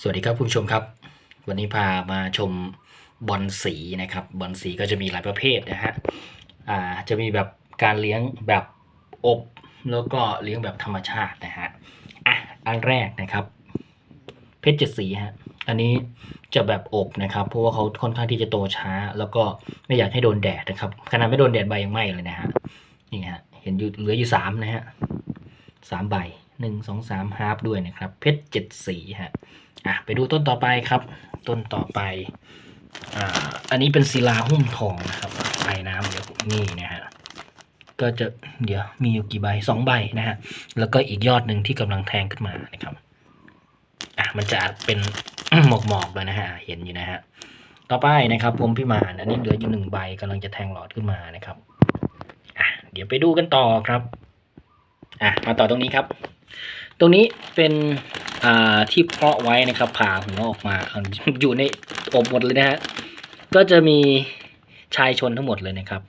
สวัสดีครับคุณผู้ชมครับ วันนี้พามาชมบอลสีนะครับบอลสีก็จะมีหลายประเภทนะฮะอ่าจะมีแบบการเลี้ยงแบบอบแล้วก็เลี้ยงแบบธรรมชาตินะฮะอะอันแรกนะครับ เพชรเจ็ดสีฮะอันนี้จะแบบอบนะครับ เพราะว่าเขาค่อนข้างที่จะโตช้า แล้วก็ไม่อยากให้โดนแดดนะครับขนาดไม่โดนแดดใบยังไหม้เลยนะฮะนี่ฮะเห็นอยู่เหลืออยู่สามนะฮะสามใบ หนึ่งสองสามฮาร์ปด้วยนะครับ เพชรเจ็ดสีฮะอะไปดูต้นต่อไปครับ ต้นต่อไปอ่าอันนี้เป็นศิลาหุ้มทองนะครับใส่น้ำเดี๋ยวนี่นะฮะก็จะเดี๋ยวมีอยู่กี่ใบสองใบนะฮะแล้วก็อีกยอดหนึ่งที่กำลังแทงขึ้นมานะครับอะมันจะเป็นหมอกหมอกๆเลยนะฮะเห็นอยู่นะฮะต่อไปนะครับผมพิมานอันนี้เหลืออยู่หนึ่งใบกำลังจะแทงหลอดขึ้นมานะครับอะเดี๋ยวไปดูกันต่อครับอะมาต่อตรงนี้ครับ ตรงนี้เป็นที่เพาะไว้นะครับผ่าหัวออกมาอยู่ในอบหมดเลยนะฮะก็จะมีชายชนทั้งหมดเลยนะครับ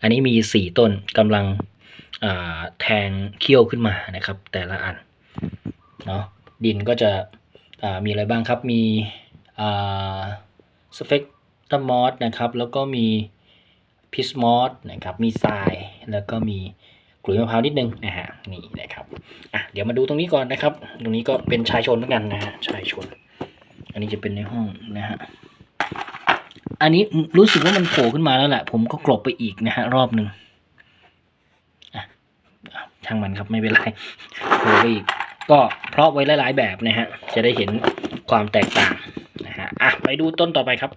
อันนี้มีสี่ต้นกำลังแทงเขี้ยวขึ้นมานะครับ แต่ละอันเนาะดินก็จะมีอะไรบ้างครับมีสเฟกตมอสนะครับ แล้วก็มีพิสมอสนะครับ มีทรายแล้วก็มี กลุ่ยมะพร้าวนิดนึงนะฮะนี่นะครับอะเดี๋ยวมาดูตรงนี้ก่อนนะครับ ตรงนี้ก็เป็นชายชนเหมือนกันนะฮะชายชน อันนี้จะเป็นในห้องนะฮะอันนี้รู้สึกว่ามันโผล่ขึ้นมาแล้วแหละผมก็กลบไปอีกนะฮะรอบหนึ่งอะช่างมันครับไม่เป็นไรโผล่ไปอีกก็เพราะไว้หลาย ๆ แบบนะฮะจะได้เห็นความแตกต่างนะฮะอะไปดูต้นต่อไปครับ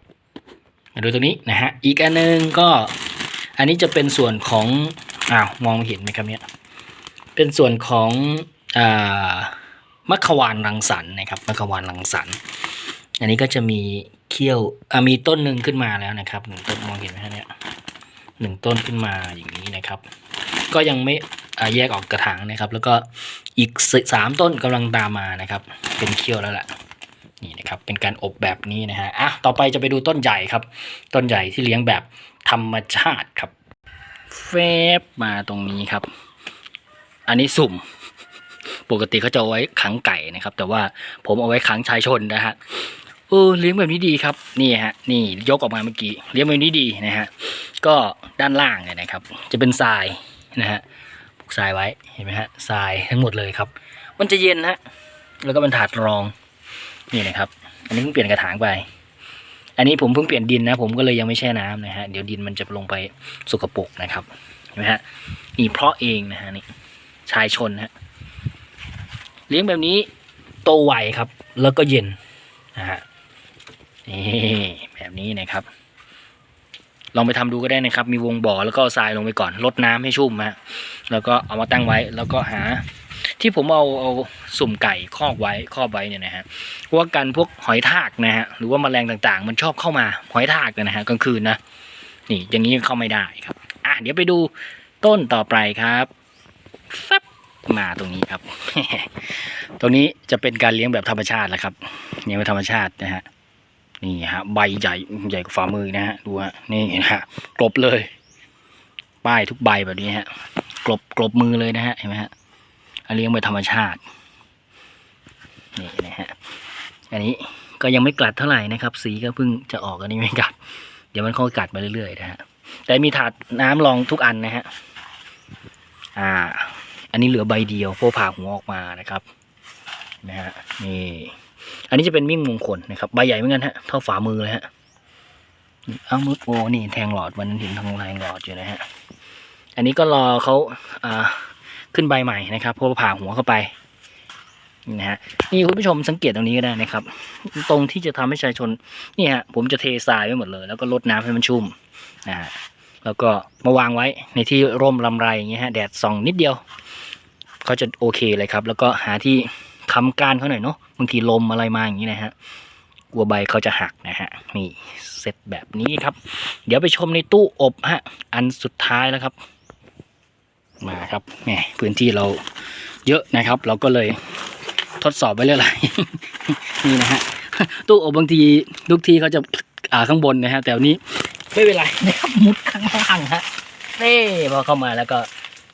มาดูตรงนี้นะฮะอีกอันหนึงก็อันนี้จะเป็นส่วนของ อ้าวมองเห็นไหมครับเนี่ยเป็นส่วนของอ่ามัควานรังสรรค์นะครับมัควานรังสรรค์อันนี้ก็จะมีเขี้ยวอ่ามีต้นหนึ่งขึ้นมาแล้วนะครับหนึ่งต้นมองเห็นไหมฮะเนี่ยหนึ่งต้นขึ้นมาอย่างนี้นะครับ ก็ยังไม่อ่าแยกออกกระถางนะครับ แล้วก็อีกสามต้นกำลังตามมานะครับ เป็นเขี้ยวแล้วแหละนี่นะครับเป็นการอบแบบนี้นะฮะอะต่อไปจะไปดูต้นใหญ่ครับ ต้นใหญ่ที่เลี้ยงแบบธรรมชาติครับ เฟบมาตรงนี้ครับ อันนี้สุ่ม ปกติเขาจะเอาไว้ขังไก่นะครับ แต่ว่าผมเอาไว้ขังชายชนนะฮะเออเลี้ยงแบบนี้ดีครับนี่ฮะนี่ยกออกมาเมื่อกี้เลี้ยงแบบนี้ดีนะฮะก็ด้านล่างเนี่ยนะครับ จะเป็นทรายนะฮะปลูกทรายไว้เห็นไหมฮะทรายทั้งหมดเลยครับ มันจะเย็นฮะแล้วก็เป็นถาดรองนี่นะครับ อันนี้เพิ่งเปลี่ยนกระถางไป อันนี้ผมเพิ่งเปลี่ยนดินนะ ผมก็เลยยังไม่แช่น้ำนะฮะเดี๋ยวดินมันจะลงไปสกปรกนะครับเห็นไหมฮะนี่เพราะเองนะฮะนี่ชายชนฮะเลี้ยงแบบนี้โตไวครับ แล้วก็เย็นนะฮะนี่แบบนี้นะครับ ลองไปทำดูก็ได้นะครับ มีวงบ่อแล้วก็ทรายลงไปก่อนลดน้ำให้ชุ่มฮะแล้วก็เอามาตั้งไว้แล้วก็หา ที่ผมเอาเอาสุ่มไก่ครอบไว้ครอบไว้เนี่ยนะฮะเพราะว่ากันพวกหอยทากนะฮะหรือว่าแมลงต่างๆ มันชอบเข้ามาหอยทากเนี่ยนะฮะกลางคืนนะนี่อย่างนี้เข้าไม่ได้ครับอะเดี๋ยวไปดูต้นต่อไปครับฟับมาตรงนี้ครับ ตรงนี้จะเป็นการเลี้ยงแบบธรรมชาติแหละครับเลี้ยงแบบธรรมชาตินะฮะนี่ฮะใบใหญ่ใหญ่กว่าฝ่ามือนะฮะดูฮะนี่นะฮะกลบเลย ป้ายทุกใบแบบนี้ฮะกลบกลบมือเลยนะฮะเห็นไหมฮะ เลี้ยงแบบธรรมชาตินี่นะฮะอันนี้ก็ยังไม่กัดเท่าไหร่นะครับ สีก็เพิ่งจะออกอันนี้ไม่กัด เดี๋ยวมันค่อยกัดมาเรื่อยๆนะฮะแต่มีถาดน้ำรองทุกอันนะฮะอ่า อันนี้เหลือใบเดียวเพราะผ่าหัวออกมานะครับนะฮะนี่อันนี้จะเป็นมิ่งมงคลนะครับใบใหญ่เหมือนกันฮะเท่าฝ่ามือเลยฮะเอามือโอ้นี่แทงหลอดมันเห็นทางแทงหลอดอยู่นะฮะอันนี้ก็รอเขาอ่า ขึ้นใบใหม่นะครับเพราะว่าผ่าหัวเข้าไปนะฮะนี่คุณผู้ชมสังเกตตรงนี้ก็ได้นะครับ ตรงที่จะทำให้ชายชนนี่ฮะผมจะเททรายไว้หมดเลย แล้วก็ลดน้ำให้มันชุ่มนะฮะแล้วก็มาวางไว้ในที่ร่มลำไรอย่างเงี้ยฮะแดดส่องนิดเดียวเขาจะโอเคเลยครับ แล้วก็หาที่ค้ำก้านเขาหน่อยเนาะบางทีลมอะไรมาอย่างนี้นะฮะกลัวใบเขาจะหักนะฮะนี่เสร็จแบบนี้ครับ เดี๋ยวไปชมในตู้อบฮะอันสุดท้ายแล้วครับ มาครับแหมพื้นที่เราเยอะนะครับ เราก็เลยทดสอบไปเรื่อยๆนี่นะฮะตู้อบบางทีทุกทีเขาจะอ่าข้างบนนะฮะแต่วันนี้ไม่เป็นไรนะครับมุดข้างล่างฮะเน่พอเข้ามาแล้วก็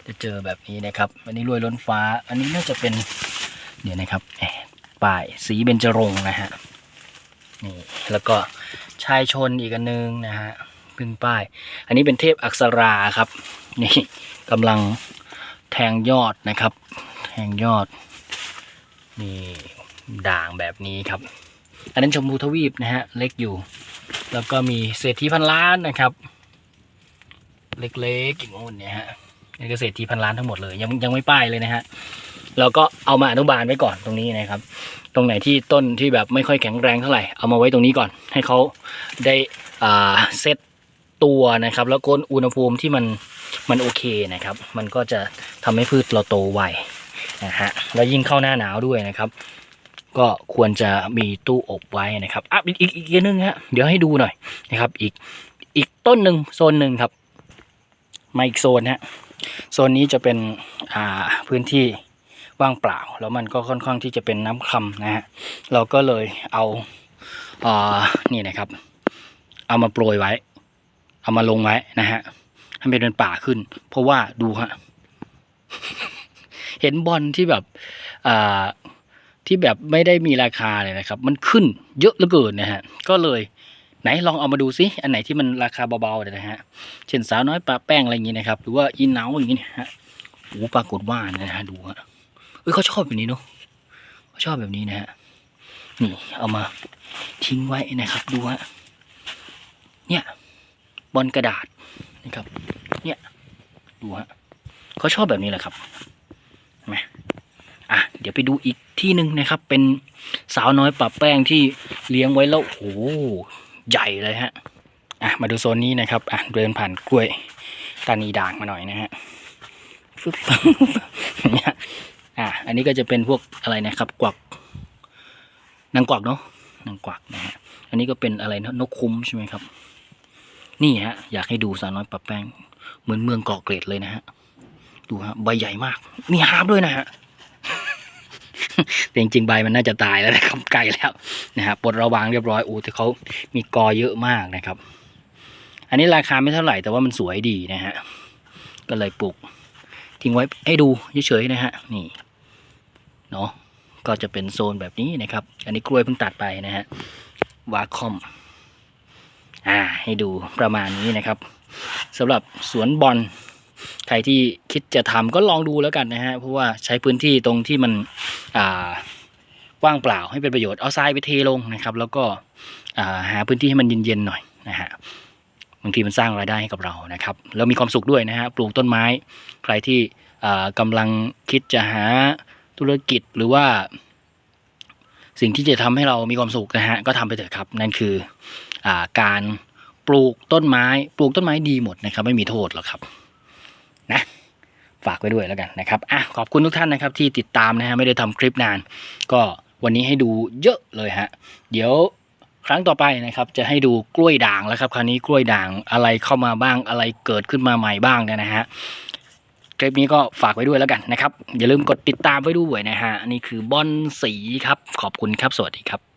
จะเจอแบบนี้นะครับ อันนี้รวยล้นฟ้า อันนี้น่าจะเป็นเดี๋ยวนะครับแหมป้ายสีเบญจรงค์นะฮะนี่แล้วก็ชายชนอีกอันนึงนะฮะ ขึ้นป้าย อันนี้เป็นเทพอักษราครับ นี่กำลังแทงยอดนะครับ แทงยอด นี่ด่างแบบนี้ครับ อันนั้นชมพูทวีปนะฮะ เล็กอยู่ แล้วก็มีเศรษฐีพันล้านนะครับ เล็กๆอย่างงู้นเนี่ยฮะนี่ก็เศรษฐีพันล้านทั้งหมดเลยยังยังไม่ป้ายเลยนะฮะเราก็เอามาอนุบาลไว้ก่อนตรงนี้นะครับ ตรงไหนที่ต้นที่แบบไม่ค่อยแข็งแรงเท่าไหร่ เอามาไว้ตรงนี้ก่อน ให้เขาได้เซต ตัวนะครับ แล้วก้นอุณหภูมิที่มันมันโอเคนะครับ มันก็จะทำให้พืชเราโตไวนะฮะแล้วยิ่งเข้าหน้าหนาวด้วยนะครับ ก็ควรจะมีตู้อบไว้นะครับอะอีกอีกอีกอีกนึงฮะเดี๋ยวให้ดูหน่อยนะครับ อีกอีกต้นหนึ่งโซนหนึ่งครับ มาอีกโซนฮะโซนนี้จะเป็นอ่าพื้นที่ว่างเปล่า แล้วมันก็ค่อนข้างที่จะเป็นน้ำคำนะฮะเราก็เลยเอาอ่านี่นะครับ เอามาโปรยไว้ เอามาลงไว้นะฮะให้มันเป็นป่าขึ้น เพราะว่าดูฮะเห็นบอลที่แบบอ่าที่แบบไม่ได้มีราคาเลยนะครับ มันขึ้นเยอะเหลือเกินนะฮะก็เลยไหนลองเอามาดูซิอันไหนที่มันราคาเบาๆเลยนะฮะเช่นสาวน้อยปลาแป้งอะไรอย่างงี้นะครับ หรือว่าอินเนาอย่างงี้นยฮะโอ้ปรากฏว่านะฮะดูฮะเอ้ยเขาชอบแบบนี้เนาะเขาชอบแบบนี้นะฮะนี่เอามาทิ้งไว้นะครับดูฮะเนี่ย บอลกระดาษนะครับ เนี่ยดูฮะเขาชอบแบบนี้แหละครับไหมอะเดี๋ยวไปดูอีกที่หนึ่งนะครับ เป็นสาวน้อยปลาแป้งที่เลี้ยงไว้แล้วโอ้โหใหญ่เลยฮะอะมาดูโซนนี้นะครับอะเดินผ่านกล้วยตานีด่างมาหน่อยนะฮะฟึบเนี่ยอะอันนี้ก็จะเป็นพวกอะไรนะครับ กวักนางกวักเนาะนางกวักนะฮะอันนี้ก็เป็นอะไรนะนกคุ้มใช่ไหมครับ นี่ฮะ อยากให้ดูสาวน้อยปลาแป้ง เหมือนเมืองเกาะเกร็ดเลยนะฮะ ดูฮะใบใหญ่มาก มีฮาร์ปด้วยนะฮะแต่จริงๆใบมันน่าจะตายแล้วนะครับใกล้แล้วนะฮะปลดระวางเรียบร้อยโอ้แต่เขามีกอเยอะมากนะครับ อันนี้ราคาไม่เท่าไหร่แต่ว่ามันสวยดีนะฮะก็เลยปลูกทิ้งไว้ให้ดูเฉยๆนะฮะนี่เนาะก็จะเป็นโซนแบบนี้นะครับ อันนี้กล้วยเพิ่งตัดไปนะฮะวาคอม อ่าให้ดูประมาณนี้นะครับสำหรับสวนบอลใครที่คิดจะทำก็ลองดูแล้วกันนะฮะเพราะว่าใช้พื้นที่ตรงที่มันอ่าว่างเปล่าให้เป็นประโยชน์เอาทรายไปเทลงนะครับ แล้วก็อ่าหาพื้นที่ให้มันเย็นๆหน่อยนะฮะบางทีมันสร้างรายได้ให้กับเรานะครับแล้วมีความสุขด้วยนะฮะปลูกต้นไม้ ใครที่อ่ากำลังคิดจะหาธุรกิจหรือว่า สิ่งที่จะทำให้เรามีความสุขนะฮะก็ทำไปเถอะครับ นั่นคืออการปลูกต้นไม้ ปลูกต้นไม้ดีหมดนะครับ ไม่มีโทษหรอกครับ นะฝากไว้ด้วยแล้วกันนะครับอะขอบคุณทุกท่านนะครับ ที่ติดตามนะฮะไม่ได้ทำคลิปนาน ก็วันนี้ให้ดูเยอะเลยฮะ เดี๋ยวครั้งต่อไปนะครับ จะให้ดูกล้วยด่างแล้วครับ คราวนี้กล้วยด่างอะไรเข้ามาบ้างอะไรเกิดขึ้นมาใหม่บ้างเนี่ยนะฮะ คลิปนี้ก็ฝากไว้ด้วยแล้วกันนะครับ อย่าลืมกดติดตามไว้ด้วยนะฮะนี่คือบอนสีครับ ขอบคุณครับ สวัสดีครับ